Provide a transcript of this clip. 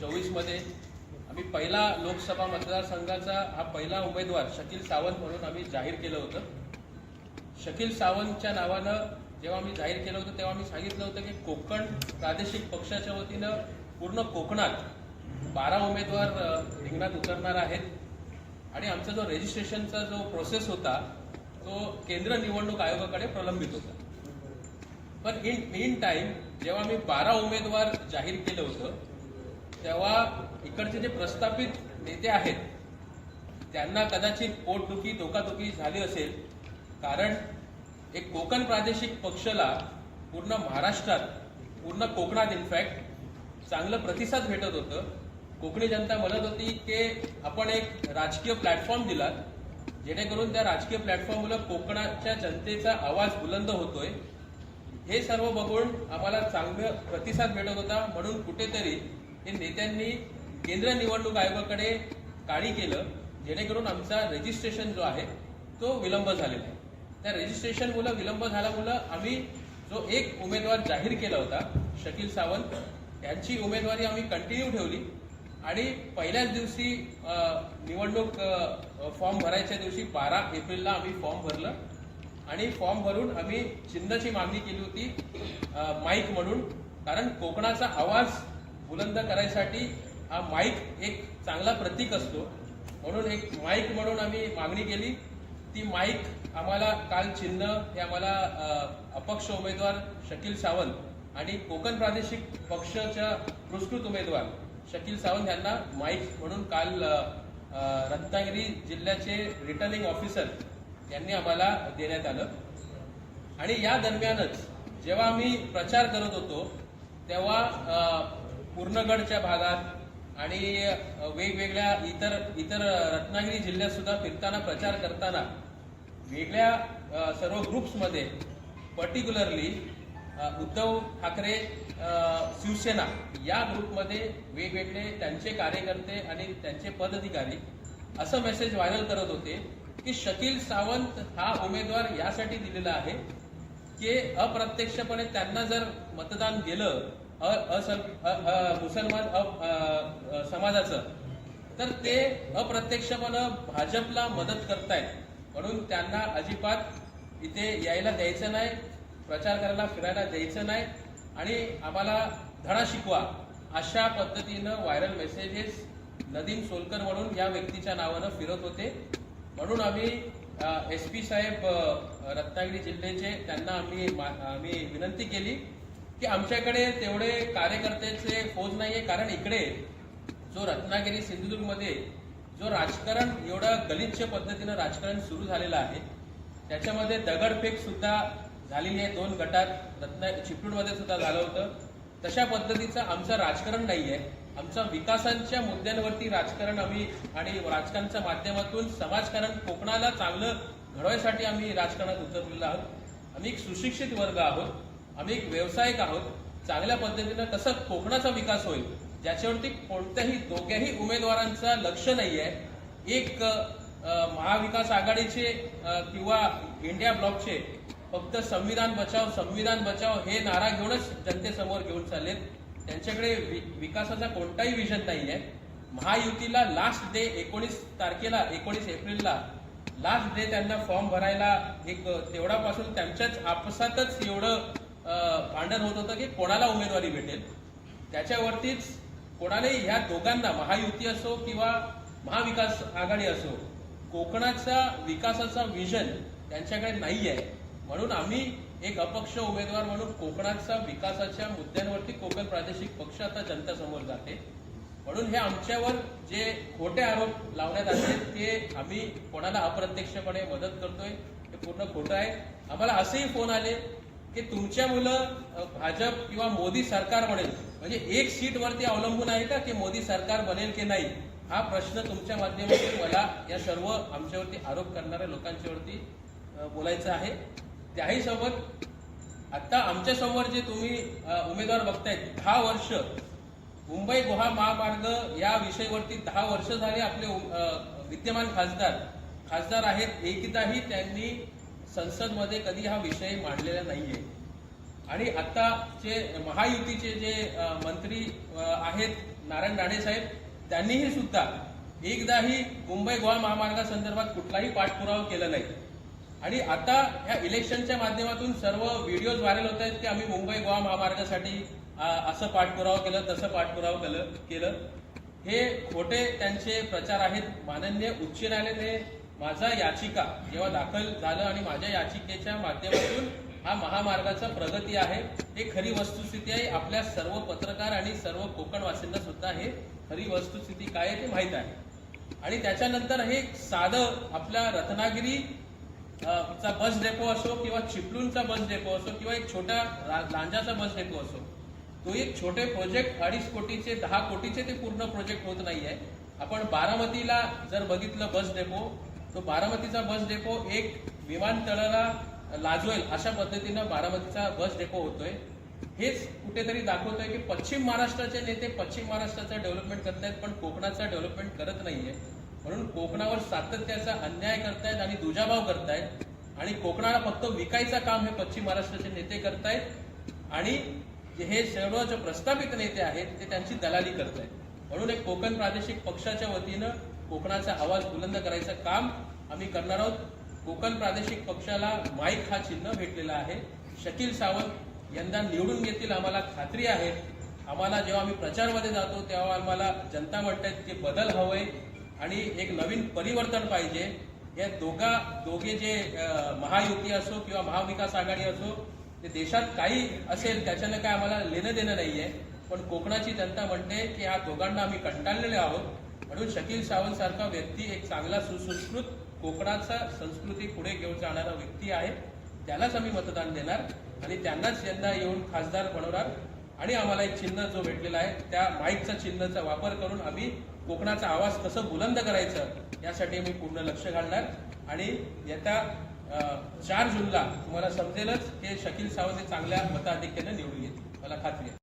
चोवीसमध्ये आम्ही पहिला लोकसभा मतदारसंघाचा हा पहिला उमेदवार शकील सावंत म्हणून आम्ही जाहीर केलं होतं. शकील सावंतच्या नावानं जेव्हा आम्ही जाहीर केलं होतं तेव्हा आम्ही सांगितलं होतं की कोकण प्रादेशिक पक्षाच्या वतीनं पूर्ण कोकणात बारा उमेदवार रिंगणात उतरणार आहेत. आणि आमचा जो रजिस्ट्रेशनचा जो प्रोसेस होता तो केंद्र निवडणूक आयोगाकडे प्रलंबित होता. पण इन इन टाईम जेव्हा मी बारा उमेदवार जाहीर केलं होतं तेव्हा इकडचे जे प्रस्थापित नेते आहेत त्यांना कदाचित पोटदुखी धोकादुखी झाली असेल. कारण एक कोकण प्रादेशिक पक्षाला पूर्ण महाराष्ट्रात पूर्ण कोकणात इनफॅक्ट चांगलं प्रतिसाद भेटत होतं. कोकणी जनता म्हणत होती की आपण एक राजकीय प्लॅटफॉर्म दिला जेणेकरून त्या राजकीय प्लॅटफॉर्ममुळे कोकणाच्या जनतेचा आवाज बुलंद होतोय. हे सर्व बघून आम्हाला चांगलं प्रतिसाद भेटत होता. म्हणून कुठेतरी हे नेत्यांनी केंद्र निवडणूक आयोगाकडे काळी केलं जेणेकरून आमचा रजिस्ट्रेशन जो आहे तो विलंब झालेला आहे. त्या रजिस्ट्रेशनमुळं विलंब झाल्यामुळं आम्ही जो एक उमेदवार जाहीर केला होता शकील सावंत यांची उमेदवारी आम्ही कंटिन्यू ठेवली. आणि पहिल्याच दिवशी निवडणूक फॉर्म भरायच्या दिवशी बारा एप्रिलला आम्ही फॉर्म भरलं. आणि फॉर्म भरून आम्ही चिन्हाची मागणी केली होती माईक म्हणून कारण कोकणाचा आवाज बुलंद करायसाठी हा माईक एक चांगला प्रतीक असतो. म्हणून एक माईक म्हणून आम्ही मागणी केली. ती माईक आम्हाला काल चिन्ह हे आम्हाला अपक्ष उमेदवार शकील सावंत आणि कोकण प्रादेशिक पक्षाच्या पुरस्कृत उमेदवार शकील सावंत यांना माईक म्हणून काल रत्नागिरी जिल्ह्याचे रिटर्निंग ऑफिसर यांनी आम्हाला देण्यात आलं. आणि या दरम्यानच जेव्हा आम्ही प्रचार करत होतो तेव्हा पूर्णगडच्या भागात आणि वेगवेगळ्या इतर इतर रत्नागिरी जिल्ह्यात सुद्धा फिरताना प्रचार करताना वेगळ्या सर्व ग्रुप्समध्ये पर्टिक्युलरली उद्धव ठाकरे शिवसेना या ग्रुपमध्ये वेगवेगळे त्यांचे कार्यकर्ते आणि त्यांचे पदाधिकारी असं मेसेज व्हायरल करत होते की शकील सावंत हा उमेदवार यासाठी दिलेला आहे की अप्रत्यक्षपणे त्यांना जर मतदान गेलं मुसलमान अ- अ- समाजाचं. तर ते अप्रत्यक्षपणे भाजपला मदत करतायत. म्हणून त्यांना अजिबात इथे यायला द्यायचं नाही प्रचार करायला फिरायला द्यायचं नाही आणि आम्हाला धडा शिकवा. अशा पद्धतीनं व्हायरल मेसेजेस नदीम सोलकर म्हणून या व्यक्तीच्या नावानं फिरत होते. म्हणून आम्ही एस पी साहेब रत्नागिरी जिल्ह्याचे त्यांना आम्ही मा- आम्ही विनंती केली. की आमच्याकडे तेवढे कार्यकर्त्याचे फौज नाहीये. कारण इकडे जो रत्नागिरी सिंधुदुर्गमध्ये जो राजकारण एवढं गलिच्छ पद्धतीनं राजकारण सुरू झालेलं आहे त्याच्यामध्ये दगडफेक सुद्धा झालेली आहे. दोन गटात रत्ना चिपळूणमध्ये सुद्धा झालं होतं. तशा पद्धतीचं आमचं राजकारण नाही आहे आमचा विकासांच्या मुद्द्यांवरती राजकारण आम्ही आणि राजकारणच्या माध्यमातून समाजकारण कोकणाला चांगलं घडवायसाठी आम्ही राजकारणात उतरलेलो आहोत. आम्ही एक सुशिक्षित वर्ग आहोत. आम्ही एक व्यावसायिक आहोत. चांगल्या पद्धतीनं कसं कोकणाचा विकास होईल. ज्याच्यावरती कोणत्याही दोघ्याही उमेदवारांचा लक्ष नाही आहे एक महाविकास आघाडीचे किंवा इंडिया ब्लॉकचे फक्त संविधान बचाव संविधान बचाव हे नारा घेऊनच जनतेसमोर घेऊन चाललेत. त्यांच्याकडे वि- विकासाचा कोणताही विजन नाही आहे महायुतीला लास्ट डे एकोणीस तारखेला एकोणीस एप्रिलला लास्ट डे त्यांना फॉर्म भरायला एक तेवढापासून त्यांच्याच आपसातच एवढं भांडण होत होतं की कोणाला उमेदवारी भेटेल? त्याच्यावरतीच कोणालाही ह्या दोघांना महायुती असो किंवा महाविकास आघाडी असो कोकणाचा विकासाचा विजन त्यांच्याकडे नाही आहे म्हणून आम्ही एक अपक्ष उमेदवार म्हणून कोकणाचा विकासाच्या मुद्द्यांवरती कोकण प्रादेशिक पक्ष आता जनतेसमोर जाते. म्हणून हे आमच्यावर जे खोटे आरोप लावण्यात आले ते आम्ही कोणाला अप्रत्यक्षपणे मदत करतोय हे पूर्ण खोटं आहे. आम्हाला असेही फोन आले की तुमच्या मुलं भाजप किंवा मोदी सरकार बनेल. म्हणजे एक सीट वरती अवलंबून आहे का की मोदी सरकार बनेल की नाही? हा प्रश्न तुमच्या माध्यमातून मला या सर्व आमच्यावरती आरोप करणाऱ्या लोकांच्यावरती बोलायचं आहे. त्याही सोबत आता आमच्यासमोर जे तुम्ही उमेदवार बघतायत दहा वर्ष. मुंबई गोहा महामार्ग या विषयावरती दहा वर्ष झाले आपले विद्यमान खासदार. खासदार आहेत एकदाही त्यांनी संसदमध्ये कधी हा विषय मांडलेला नाहीये. आणि आत्ताचे महायुतीचे जे मंत्री आहेत नारायण राणे साहेब त्यांनीही सुद्धा एकदाही मुंबई गोवा महामार्गासंदर्भात कुठलाही पाठपुरावा केला नाही. आणि आता ह्या इलेक्शनच्या माध्यमातून सर्व व्हिडिओज व्हायरल होत आहेत की आम्ही मुंबई गोवा महामार्गासाठी असं पाठपुरावा केलं तसं पाठपुरावा केलं केलं. हे खोटे त्यांचे प्रचार आहेत. माननीय उच्च न्यायालयाने माझा याचिका जेव्हा दाखल झालं आणि माझ्या याचिकेच्या माध्यमातून हा महामार्गाचा प्रगती आहे हे खरी वस्तुस्थिती आहे. आपल्या सर्व पत्रकार आणि सर्व कोकणवासींना सुद्धा हे खरी वस्तुस्थिती काय आहे ते माहीत आहे. आणि त्याच्यानंतर हे साधं आपल्या रत्नागिरी चा बस डेपो असो किंवा चिपळूणचा बस डेपो असो किंवा एक छोटा लांजाचा बस डेपो असो तो एक छोटे प्रोजेक्ट अडीच कोटीचे दहा कोटीचे ते पूर्ण प्रोजेक्ट होत नाही आहे आपण बारामतीला जर बघितलं बस डेपो तो बारामतीचा बस डेपो एक विमानतळाला लाजवेल अशा पद्धतीनं बारामतीचा बस डेपो होतोय. हेच कुठेतरी दाखवतोय की पश्चिम महाराष्ट्राचे नेते पश्चिम महाराष्ट्राचं डेव्हलपमेंट करतायत पण कोकणाचा डेव्हलपमेंट करत नाहीये. म्हणून कोकणावर सातत्याचा अन्याय करतायत आणि दुजाभाव करतायत आणि कोकणाला फक्त विकायचं काम हे पश्चिम महाराष्ट्राचे नेते करतायत आणि हे सर्व जे प्रस्थापित नेते आहेत ते त्यांची दलाली करतायत. म्हणून एक कोकण प्रादेशिक पक्षाच्या वतीनं कोकणाचा आवाज बुलंद करायचं काम आम्ही करणार आहोत. कोकण प्रादेशिक पक्षाला माईक हा चिन्ह भेटलेला आहे. शकील सावंत यंदा निवडून घेतील आम्हाला खात्री आहे. आम्हाला जेव्हा आम्ही प्रचारमध्ये जातो तेव्हा आम्हाला जनता म्हणतात की बदल हवंय आणि एक नवीन परिवर्तन पाहिजे. या दोघा दोघे जे महायुती असो किंवा महाविकास आघाडी असो ते देशात काही असेल त्याच्यानं काय आम्हाला लेणं देणं नाहीये. पण कोकणाची जनता म्हणते की या दोघांना आम्ही कंटाळलेले आहोत. म्हणून शकील सावंत सारखा व्यक्ती एक चांगला सुसंस्कृत कोकणाचा संस्कृती पुढे घेऊन जाणारा व्यक्ती आहे. त्यालाच आम्ही मतदान देणार आणि त्यांनाच यंदा येऊन खासदार बनवणार आणि आम्हाला एक चिन्ह जो भेटलेला आहे त्या माईकचा चिन्हचा वापर करून आम्ही कोकणाचा आवाज कसं बुलंद करायचं यासाठी आम्ही पूर्ण लक्ष घालणार. आणि येत्या चार जूनला तुम्हाला समजेलच हे शकील सावंत हे चांगल्या मताधिक्याने निवडून येतील. मला खात्री आहे.